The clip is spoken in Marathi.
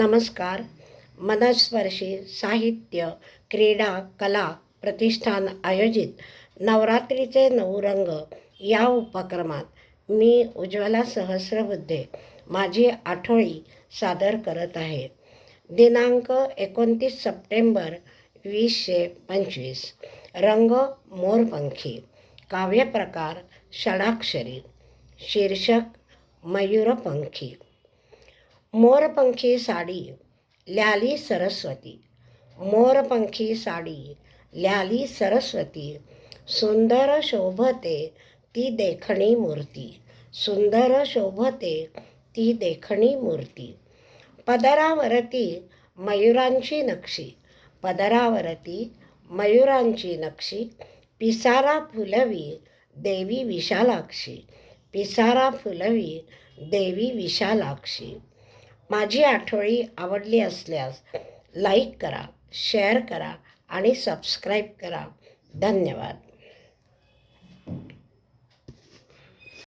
नमस्कार. मनस्पर्शी साहित्य क्रीडा कला प्रतिष्ठान आयोजित नवरात्रीचे नऊ रंग या उपक्रमात मी उज्ज्वला सहस्रबुद्धे माझी आठवळी सादर करत आहे. दिनांक एकोणतीस सप्टेंबर वीसशे पंचवीस. रंग मोरपंखी. काव्यप्रकार षडाक्षरी. शीर्षक मयूरपंखी. मोरपंखी साडी ल्याली सरस्वती. मोरपंखी साडी ल्याली सरस्वती. सुंदर शोभते ती देखणी मूर्ती. सुंदर शोभते ती देखणी मूर्ती. पदरावरती मयुरांची नक्षी. पदरावरती मयुरांची नक्षी. पिसारा फुलवी देवी विशालाक्षी. पिसारा फुलवी देवी विशालाक्षी. माझी आठवणी आवडली असल्यास लाईक करा शेअर करा आणि सबस्क्राईब करा. धन्यवाद.